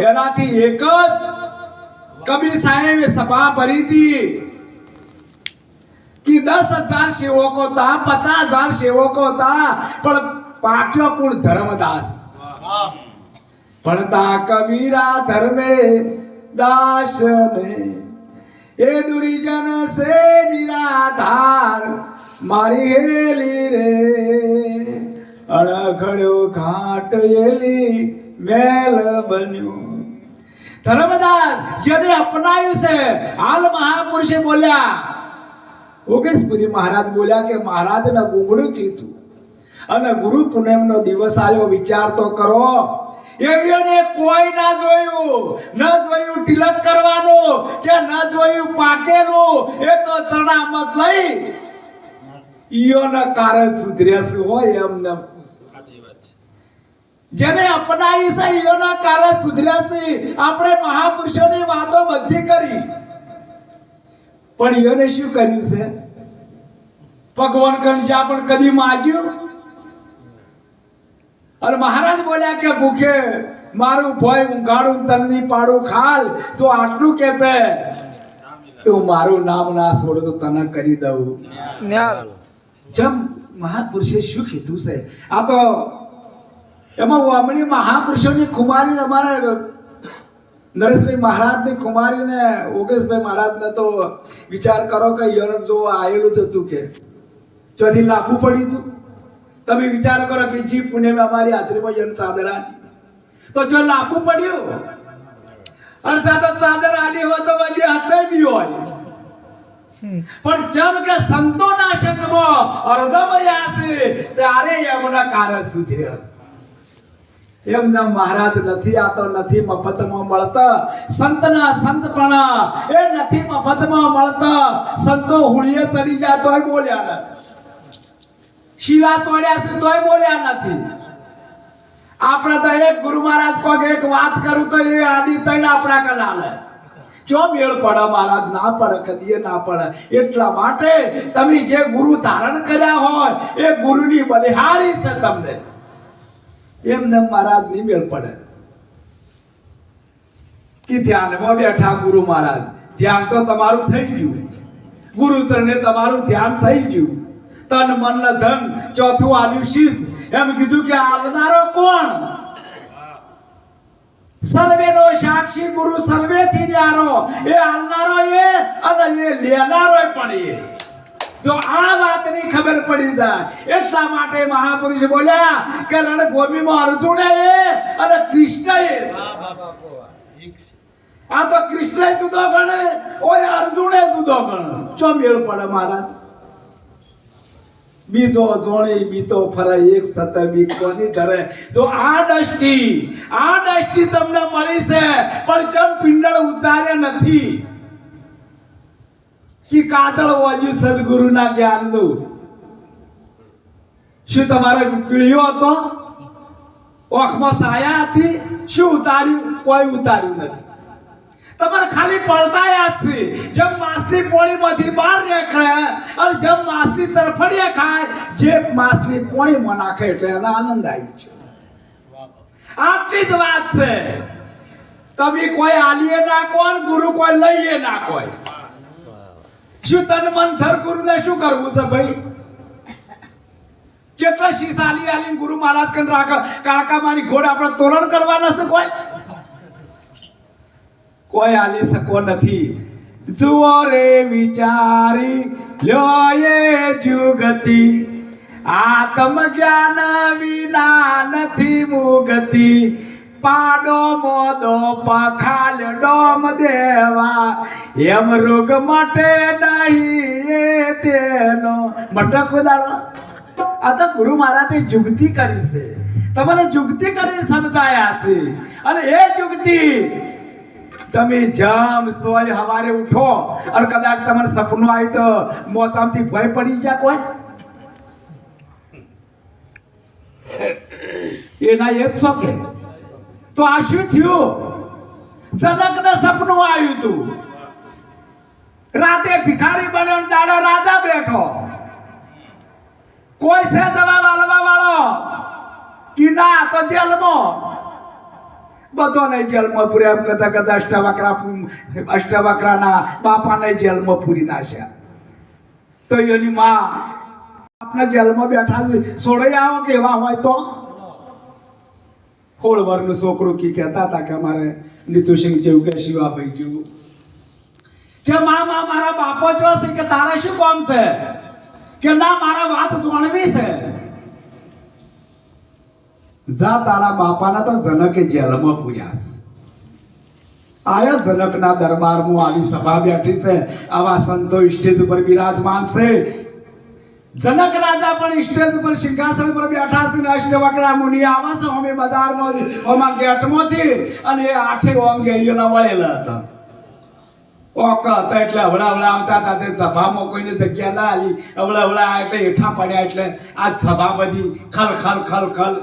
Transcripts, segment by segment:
એનાથી એક જ કબીર સાહેબે સભા ભરી હતી કે દસ હજાર સેવકો હતા પચાસ હજાર સેવકો હતા પણ પાક્યો કુળ ધર્મદાસ ભણતા કબીરા ધર્મે દાસ ને એ દુરીજન સે નિરાધાર મારી હેલી રે અણખડ્યો ઘાટ એલી મેલ બન્યું. ધર્મદાસ, જેને અપનાયું છે, હાલ મહાપુરુષે બોલ્યા, ઓગેશપુરી મહારાજ બોલ્યા કે મહારાજને ગુંગળું ચીતું. અને ગુરુ પૂનમનો દિવસ આવ્યો, વિચાર તો કરો. એવીઓને કોઈ ના જોયું. ન જોયું તિલક કરવાનું કે ન જોયું પાકેલું. એ તો સણામત લઈ ઈયોના કારણ સુધર્યા હોય એમને જેને અપનાવી છે એના કારણ સુધર્યા આપણે મહાપુરુષોની વાતો બધી કરી. પણ એને શું કર્યું છે? ભગવાન કંજા પણ કદી માજ્યું અને મહારાજ બોલ્યા કે ભૂખે મારું ભય ઊંઘાડું તનની પાડું ખાલ. તો આટલું કેતે તું મારું નામ ના છોડો તો તને કરી દઉં. જેમ મહાપુરુષે શું કીધું છે? આ તો એમાં વામણી મહાપુરુષોની કુમારી અમારા નરેશભાઈ મહારાજની કુમારીને ઓગેશભાઈ મહારાજને તો વિચાર કરો કે યણ જો આવેલું જ હતું કે. ચોથી લાગુ પડ્યું હતું. તમે વિચાર કરો કે જી પુણ્યમાં અમારી હાજરીમાં યણ ચાદર આલી. તો જો લાગુ પડ્યું. અર્થાત ચાદર આલી હોય તો બે હાથે બી હોય. પણ જેમ કે સંતોના સંગમાં અર્ધમયા છે ત્યારે એમના કાર્ય સુધરે હશે. એમના મહારાજ નથી આ તો નથી મફતમાં મળતા. સંતના સંતપણા એ નથી મફતમાં મળતા. સંતો હુળીએ ચડી જાય તોય બોલ્યા નથી. શિલા તોડ્યા છે તોય બોલ્યા નથી. આપણે તો એક ગુરુ મહારાજ કોક એક વાત કરું તો એ આડી તઈને આપણા કલાલે જો મેળ પડે મહારાજ, ના પડે, કદીએ ના પડે. એટલા માટે તમે જે ગુરુ ધારણ કર્યા હોય, એ ગુરુની બલિહારી છે તમને. એમને મહારાજની મેળ પડે. કે ધ્યાનમાં બેઠા ગુરુ મહારાજ, ધ્યાન તો તમારું થઈ ગયું. ગુરુચરણે તમારું ધ્યાન થઈ ગયું. તન મન ધન, ચોથું આલ્યું એમ કીધું કે આલનારો કોણ? સર્વેનો સાક્ષી ગુરુ સર્વેથી ન્યારો. એ આલનારો એ અને એ લેનારો પણ એ. જો આ વાતની ખબર પડી જાય. એટલા માટે મહાપુરુષ બોલ્યા કે રણભૂમિમાં અર્જુન અને કૃષ્ણ એ. આ તો કૃષ્ણ જુદો ગણે, ઓય અર્જુને જુદો ગણે. ચો મેળ પડે મહારાજ બીજો જોણી બીતો ફરે એક સત બી કોની ધરે? તો આ દ્રષ્ટિ આ દ્રષ્ટિ તમને મળી છે, પણ ચમ પિંડળ ઉતાર્યા નથી? કે કાતળ વાજ્યું સદગુરુના જ્ઞાનનું? શું તમારે પીળીઓ હતો? ઓખમાં સાયા હતી? શું ઉતાર્યું? કોઈ ઉતાર્યું નથી. તમારે ખાલી પડતા યાદ છે. જેમ માછલી પોણીમાંથી બહાર નીકળે અને જેમ માછલી તરફડીએ ખાય, જે માછલી પોણીમાં નાખે એટલે એને આનંદ આવી છે આટલી જ વાત છે. તમે કોઈ આલીએ ના કોણ ગુરુ કોઈ લઈએ ના કોઈ. શું તન મન ગુરુને શું કરવું છે ભાઈ? જેટલા શીશ આલી આલી ગુરુ મહારાજ કન રાખ કાળકા મારી ઘોડ આપણે તોરણ કરવાના છે કોઈ? કોઈ આલી શકો નથી. જુઓ રે વિચારી, લ્યો એ જુગતિ. આત્મ જ્ઞાન વિના નથી મુગતિ. પાડો મોદો પખાલ ડોમ દેવા. એમ રોગ માટે નહીં તેનો. મટક ઉદાડો આ તો ગુરુ મહારાજે જુગતી કરી છે. તમને જુગતી કરી સમજાયા છે. અને એ જુગતી તમે જમ સોય હવારે ઉઠો. અને કદાચ તમને સપનું આવ્યું તો મોતામથી ભય પડી જા કોઈ. એના એ કે તો આ શું થયું? જનકને સપનું આવ્યું તું. રાતે ભિખારી બન્યો દાડો રાજા બેઠો. કોઈ છે દવા વાળવા વાળો? કે ના, તો જેલમાં. બધો નહીં જેલમાં પૂરે એમ કરતા કરતા અષ્ટવક્રા અષ્ટવક્રાના બાપાને જેલમાં પૂરી નાખ્યા. તો એની માં આપણે જેલમાં બેઠા સોડાઈ આવો કે એવા હોય તો? સોળ વર્ષનું છોકરું કી કહેતા હતા કે અમારે નીતુસિંહ જેવું કે શિવાભાઈ જેવું કે મા મા, મારા બાપો જો છે કે તારા શું કામ છે? કે ના, મારા વાત જાણવી છે? જા, તારા બાપાના તો જનકે જેલમાં પૂર્યા આયા જનકના દરબારમાં આવી સભા બેઠી છે. આવા સંતો સ્ટેજ ઉપર બિરાજમાન છે. જનક રાજા પણ સ્ટેજ ઉપર સિંહાસન પર બેઠા છે ને અષ્ટવક્રા મુનિ આવા છે અમે બજારમાંથી ઓમાં ગેટમાંથી અને એ આઠે ઓંગે અહીંયાના વળેલા હતા ઓક હતા એટલે હવળા હવળા આવતા હતા તે સભામાં કોઈને જગ્યા ના આલી હવળા હવળા એટલે હેઠા પડ્યા એટલે આજ સભા બધી ખલ ખલ ખલ ખલ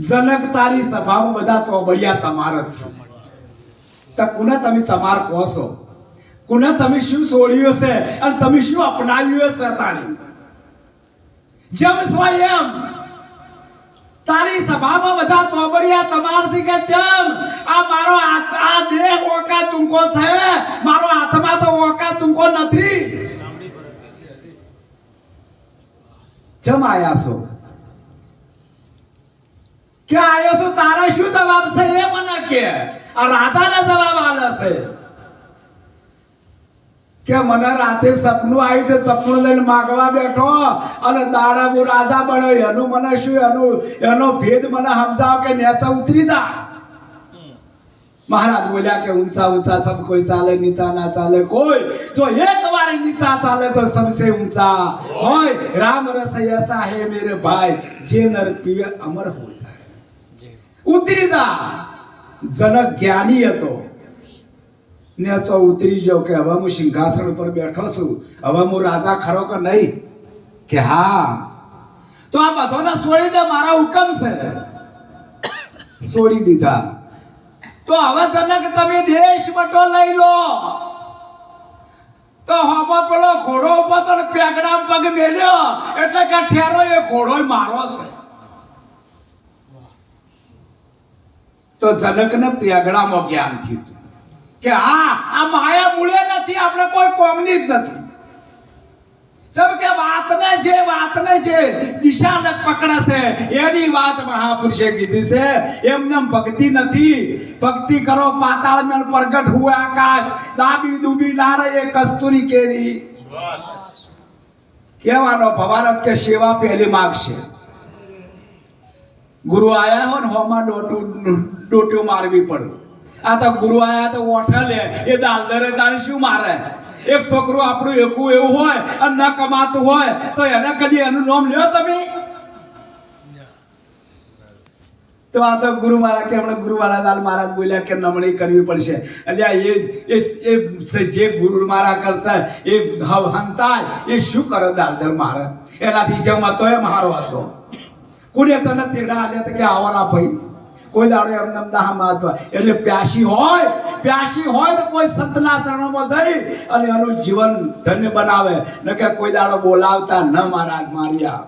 જનક તારી સભામાં બધા ચોબડિયા તમાર જ છે તો કુને તમે તમાર કહો છો કુને તમે શું છોડ્યું છે અને તમે શું અપનાવ્યું છે તારી જેમ સ્વયં તારી સભામાં બધા ચોબડિયા તમાર છે કે જેમ આ મારો હાથ- આ દેહ ઓકા ચૂંકો છે મારો આત્મા તો ઓકા ચૂંકો નથી જેમ આયા છો કે આયો છું તારા શું જવાબ છે એ મને કે આ રાધાના જવાબ આલે છે કે મને રાતે સપનું આવ્યું તે સપનું લઈને માગવા બેઠો અને દાડાબુ રાજા બન્યો એનું મને શું એનું એનો ભેદ મને સમજાવો કે નેચા ઉતરી જા મહારાજ બોલ્યા કે ઊંચા ઊંચા સબ કોઈ ચાલે નીચા ના ચાલે કોઈ જો એક વાર નીચા ચાલે તો સબસે ઊંચા હોય રામ રસ એસા હે મેરે ભાઈ જે નર પીવે અમર હો જાય ઉતરી જા જનક જ્ઞાની હતો ને તો ઉતરી ગયો કે હવે હું સિંહાસન ઉપર બેઠો છું. હવે હું રાજા ખરો કે નહીં? કે હા. તો આ બધોને છોડી દે, મારા હુકમ છે. છોડી દીધા. તો હવે જનક તમે દેશ મટો લઈ લો. તો હમો પેલો ઘોડો ઉપર તો પેગડા પગ મેલ્યો. એટલે કે ઠેરો એ ઘોડો મારો છે. તો જનકને પેગડામાં જ્ઞાન થયું કે આ આ માયા મૂળે નથી, આપણે કોઈ કોમની જ નથી. જેમ કે વાતને જે વાતને જે દિશા પકડશે, એની વાત મહાપુરુષે કીધી છે. એમને એમ ભક્તિ નથી. ભક્તિ કરો, પાતાળ મેળ પ્રગટ હુએ આકાશ. દાબી દુબી ના રહે કસ્તુરી કેરી. કહેવાનો ભવારત કે સેવા પહેલી માગશે. ગુરુ આયા હોય ને હોમાં ડોટું ડોટ્યું મારવી પડે. આ તો ગુરુ આયા તો ઓઠા લે. એ દાલદરે તાણી શું મારે? એક છોકરું આપણું એકું એવું હોય, અને ન કમાતું હોય, તો એને કદી એનું નામ લ્યો તમે? તો આ તો ગુરુ મહારાજ કે હમણાં ગુરુ દાલ મહારાજ બોલ્યા કે નમણી કરવી પડશે. એટલે એ એ એ જે ગુરુ મારા કરતા એ હંતાય, એ શું કરે દાલદર મહારાજ? એનાથી જેમ એ મારો હતો. કોને તને તેડા આલ્યા તો કે આવરા ભાઈ? કોઈ દાડો એમને એમ ના એટલે પ્યાસી હોય પ્યાસી હોય તો કોઈ સંતના ચરણોમાં જઈ અને એનું જીવન ધન્ય બનાવે. ન કે કોઈ દાડો બોલાવતા ન મહારાજ માર્યા.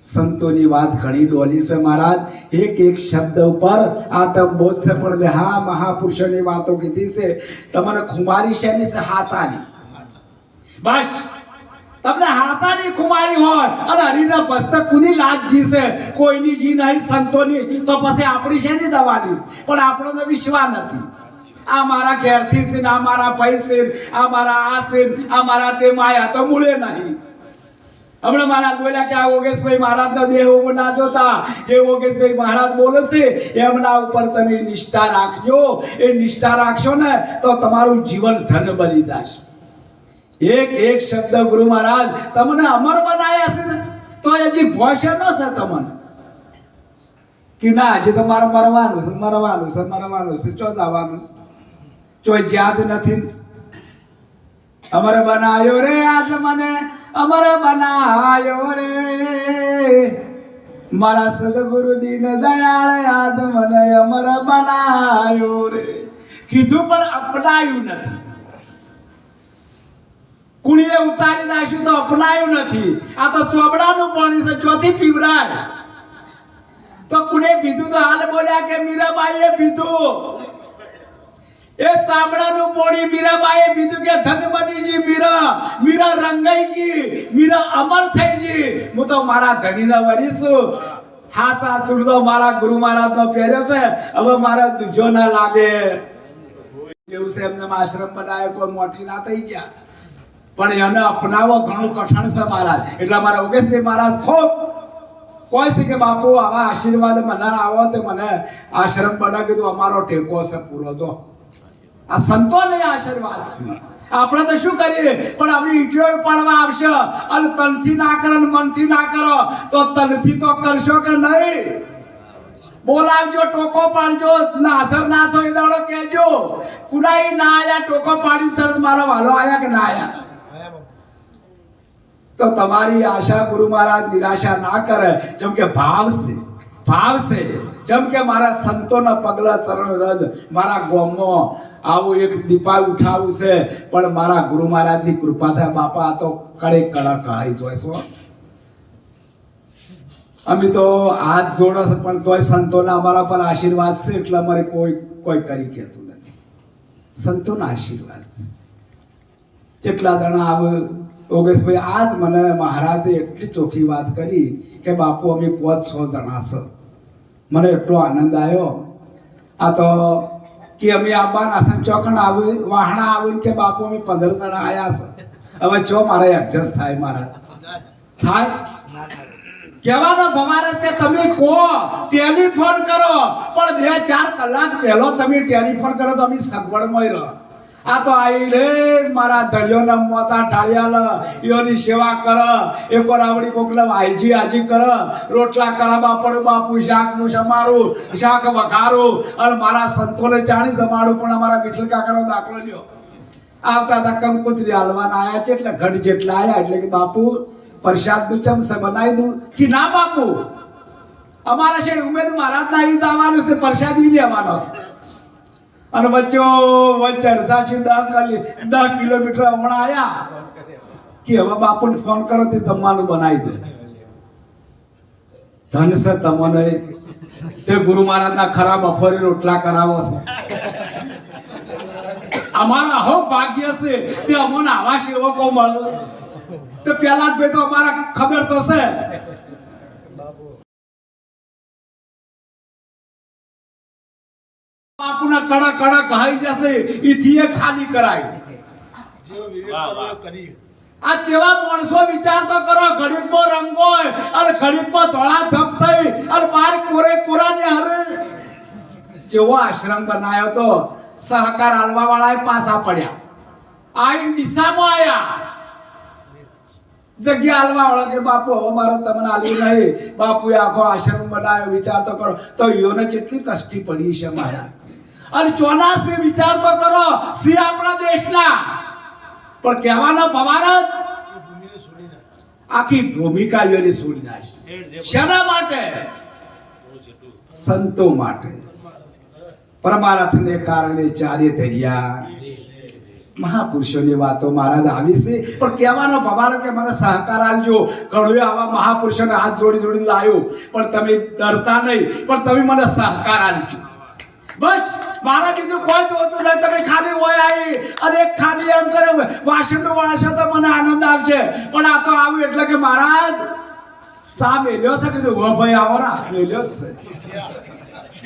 સંતોની વાત ઘણી ડોલી છે મહારાજ. એક એક શબ્દ ઉપર આતમ બોધ છે, પણ મેં હા મહાપુરુષોની વાતો કીધી છે. તમને ખુમારી શેની છે? હાથાની. બસ. તમને હાથાની ખુમારી હોય અને હરિના ભસ્તક કુની લાજ જીશે કોઈની જી નહીં સંતોની તો પછી આપણી શેની દવાની પણ આપણો તો વિશ્વાસ નથી. આ મારા ઘેરથી છે આ મારા પૈસે આ મારા આ છે આ મારા તે માયા તો મૂળે નહીં. હમણાં મહારાજ બોલ્યા કે આ ઓગેશભાઈ મહારાજના દેહ ના જોતા. જે ઓગેશભાઈ મહારાજ બોલે છે, એમના ઉપર તમે નિષ્ઠા રાખજો. એ નિષ્ઠા રાખશો ને, તો તમારું જીવન ધન બની જશે. એક એક શબ્દ ગુરુ મહારાજ, તમને અમર બનાયા છે ને, તો હજી ભોશે નો છે તમને? કે ના, હજી તમારે મરવાનું છે મરવાનું છે મરવાનું છે, ચો જવાનું છે? ચો જ્યાં જ નથી? અમર બનાયો રે આજ મને, અમર બનાયો રે. મારા સદગુરુ દીન દયાળ આજ મને અમર બનાયો રે. કીધું પણ અપનાયું નથી. કુણીએ ઉતારી નાખ્યું તો અપનાયું નથી. આ તો ચોબડાનું પાણી છે, ચોથી પીવરાય. તો કુણે પીધું તો હાલ બોલ્યા કે મીરાબાઈએ પીધું. એ ચામડાનું પોણી મીરાબાઈએ પીધું કે ધન બનીજી મીરા મીરા રંગાઈજી, મીરા અમર થઈજી. હું તો મારા ધણીને વરીશું હાચા ચૂડતો મારા ગુરુ મહારાજનો પહેર્યો છે. હવે મારા દુજો ના લાગે. એવું છે એમને આશ્રમ બનાવ્યો, કોઈ મોટી ના થઈ ગયા. પણ એને અપનાવો ઘણું કઠણ છે મહારાજ. એટલે મારા યોગેશભાઈ મહારાજ ખૂબ કોઈ છે કે, બાપુ, આવા આશીર્વાદ મને આવો તો મને આશ્રમ બનાવી કીધું અમારો ટેકો છે પૂરો. તો આ સંતોને આશીર્વાદ છે. આપણે તો શું કરીએ? પણ આપણી ઈટીઓ પાડવા આવશે અને તનથી ના કરો અને મનથી ના કરો. તો તનથી તો કરશો કે નહીં? બોલાવજો, ટોકો પાડજો. નાથર ના થયો દાડો કહેજો. કુનાઈ ના આયા, ટોકો પાડી તરત મારો વાલો આયા કે ના આયા? તો તમારી આશા ગુરુ મહારાજ નિરાશા ના કરે. જેમ કે ભાવ છે ભાવ છે જેમ કે મારા સંતોના પગલા ચરણ રજ, મારા ગોમો, આવું એક દીપા ઉઠાવું છે. પણ મારા ગુરુ મહારાજની કૃપા થાય. બાપા, આ તો કડે કડક હાઈ જોઈશો અમે તો હાથ જોડો છે, પણ તોય સંતોના અમારા પર આશીર્વાદ છે. એટલે અમારે કોઈ કોઈ કરી કહેતું નથી. સંતોના આશીર્વાદ છે. જેટલા જણા આવે યોગેશભાઈ જ મને મહારાજે એટલી ચોખ્ખી વાત કરી કે બાપુ, અમે પાંચ, છ જણા છે મને એટલો આનંદ આવ્યો. આ તો કે અમે આવવાના છે ચોકણ આવ્યું વાહણા આવ્યું કે બાપુ, અમે પંદર જણા આવ્યા છે હવે ચો મારે એડજસ્ટ થાય મારા. થાય? કહેવાનો ભમારે તે તમે કહો, ટેલિફોન કરો. પણ બે, ચાર કલાક પહેલો તમે ટેલિફોન કરો તો અમે સગવડમાં રહો. આ તો આવી રે મારા ધડિયોને મોતા ઢાળિયાલ ઈઓની સેવા કર એક વાર આવડી કોકલે આઈજી આજી કર રોટલા કરા બાપડ બાપુ શાકનું સમારું શાક વઘારું અને મારા સંતોને ચાણી જમાડું પણ અમારા વિઠ્ઠલ કાકાનો દાખલો લ્યો આવતા હતા કંકુતરી હાલવાના આયા છે એટલે ઘટ જેટલા આયા એટલે કે બાપુ પ્રસાદનું ચમસે બનાવી દઉં કે ના બાપુ અમારા છે ઉમેદ મહારાજ ના ઈ જવાનું છે પ્રસાદી લેવાનો છે અને વચ્ચે અડધા છે દસ દસ કિલોમીટર હમણાં આયા. કે હવે બાપુને ફોન કરો તે જમવાનું બનાવી દે. ધન છે તમને. તે ગુરુ મહારાજના ખરા બફોરે રોટલા કરાવો છે. અમારા હો ભાગ્ય છે, તે અમને આવા સેવકો મળે. તો પેલા જ ભાઈ તો અમારા ખબર તો છે. બાપુના કડા કડા કહાઈ જશે ઈથી એ ખાલી કરાય. આ જેવા માણસો વિચાર તો કરો ઘડીકમાં રંગો હોય અને ઘડીકમાં ધોળા ધપ થઈ અને બાર કોરે કોરાને હરે. જેવો આશ્રમ બનાવ્યો તો સહકાર હાલવા વાળા પાછા પડ્યા. આઈ દિશામાં આયા. જગ્યા હાલવા વાળા કે બાપુ હવે મારે તમને હાલવી નહીં. બાપુએ આખો આશ્રમ બનાવ્યો વિચાર તો કરો. તો યોને કેટલી કષ્ટી પડી છે મારા. અને ચોનાસી વિચાર તો કરો, સી આપણા દેશના. પણ કહેવાનો પવાર નાખ આખી ભૂમિકા યોની છોડી નાખી. શેના માટે? સંતો માટે. પરમારથને કારણે ચારે ધર્યા. મહાપુરુષોની વાતો મહારાજ આવી છે. પણ કહેવાનો ભવાનો કે મને સહકાર આપજો. ઘણું આવા મહાપુરુષોને હાથ જોડી જોડી લાવ્યો પણ તમે ડરતા નહીં, પણ તમે મને સહકાર આલજો બસ, મારા બીજું કોઈ જોતું નહીં તમે ખાલી હોય આવી અને ખાલી એમ કરે, વાસણનું વાળશો તો મને આનંદ આવશે. પણ આ તો આવ્યું એટલે કે મહારાજ, સા મેલ્યો છે કીધું? હો ભાઈ, આવો ના. મેલ્યો જ છે.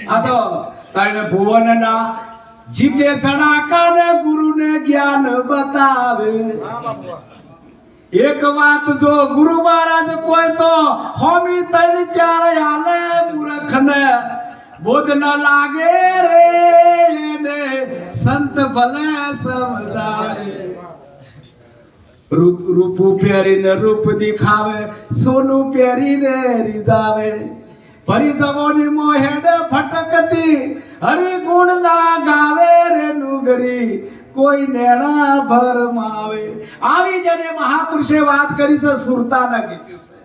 આ તો તારે ભુવનના જીતે જણાકાને ગુરુને જ્ઞાન બતાવે. એક વાત જો ગુરુ મહારાજ કોઈ તો હોમી તણ ચાર આલે મૂર્ખને. બોધ ન લાગે રે એને સંત ભલે સમજાવે રૂપ રૂપું પહેરીને રૂપ દેખાવે સોનું પહેરીને રીઝાવે ફરી જવાની મોહેડ ફટકતી હરી ગુણ ના ગાવે રે નુગરી કોઈ નેણા ભરમાવે આવી જને મહાપુરુષે વાત કરી છે સુરતાના કીધી છે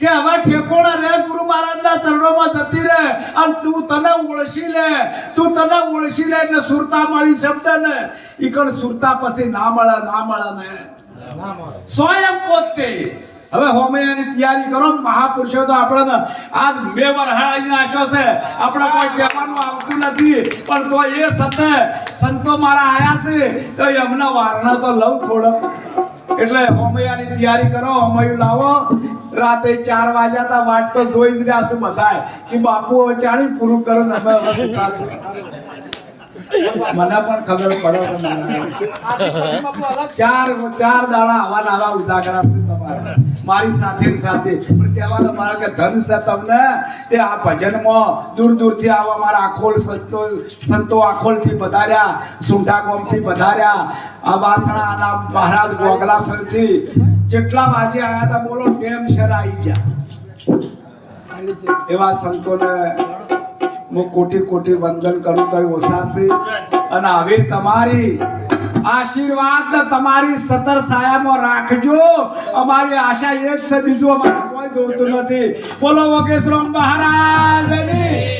કે હવે ઠેકોણા રે, ગુરુ મહારાજના ચરણોમાં જતી રહે અને તું તને ઓળશી લે, તું તને ઓળશી લે એટલે સુરતા મળી શબ્દ ને. ઈકણ સુરતા પછી ના મળે ના મળે ને. સ્વયં પોતે. હવે હોમૈયાની તૈયારી કરો, મહાપુરુષો તો આપણને આજ બે વરહાળાની આશો છે. આપણે કોઈ કહેવાનું આવતું નથી, પણ તો એ સતે, સંતો મારા આયા છે, તો એમના વારણા તો લઉં થોડોક. એટલે હોમૈયાની તૈયારી કરો હોમૈયું લાવો. રાતે ચાર વાગ્યા તા વાટ તો જોઈ જ રહ્યા છે બધા કે બાપુ હવે ચાણી પૂરું કરો ને અમે હવે મને પણ ખબર પડે ચાર ચાર દાડા આવા નાવા ઉજાગરા છે તમારા. મારી સાથે સાથે. પણ કહેવાનું મારા કે ધન છે તમને, તે આ ભજનમાં દૂર દૂરથી આવા મારા આખોલ સંતો સંતો આખોલથી પધાર્યા સુંઢા ગોમથી પધાર્યા. આ વાસણાના મહારાજ ગોગલાસરથી જેટલા વાસી આયા હતા, બોલો ટેમ શર આવી ગયા? એવા સંતોને હું કોટી કોટી વંદન કરું તો ઓછા અને હવે તમારી આશીર્વાદ તમારી સતર સાયામાં રાખજો. અમારી આશા એક છે, બીજું અમારે કોઈ જોતું નથી. બોલો વગેશ્વર મહારાજની.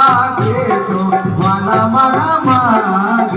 વાલા મારા માગ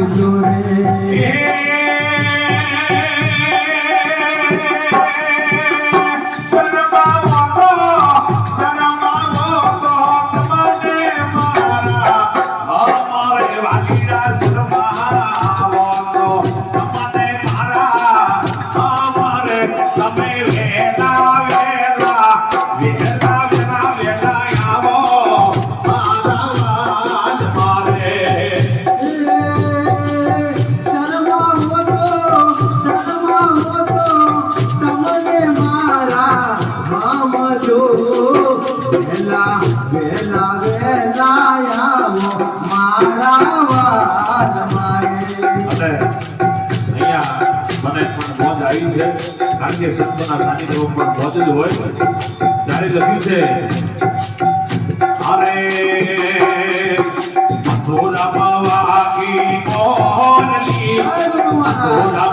જ હોય. ત્યારે લખ્યું છે અરે મથુરા પવાકી જય ગુરુ મથુરા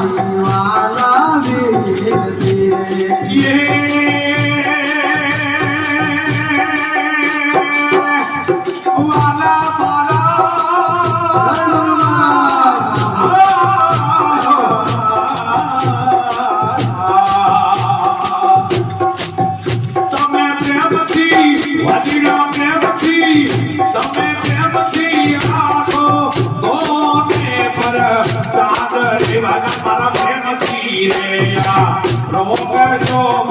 કરમાની વાલા પ્રભુ જો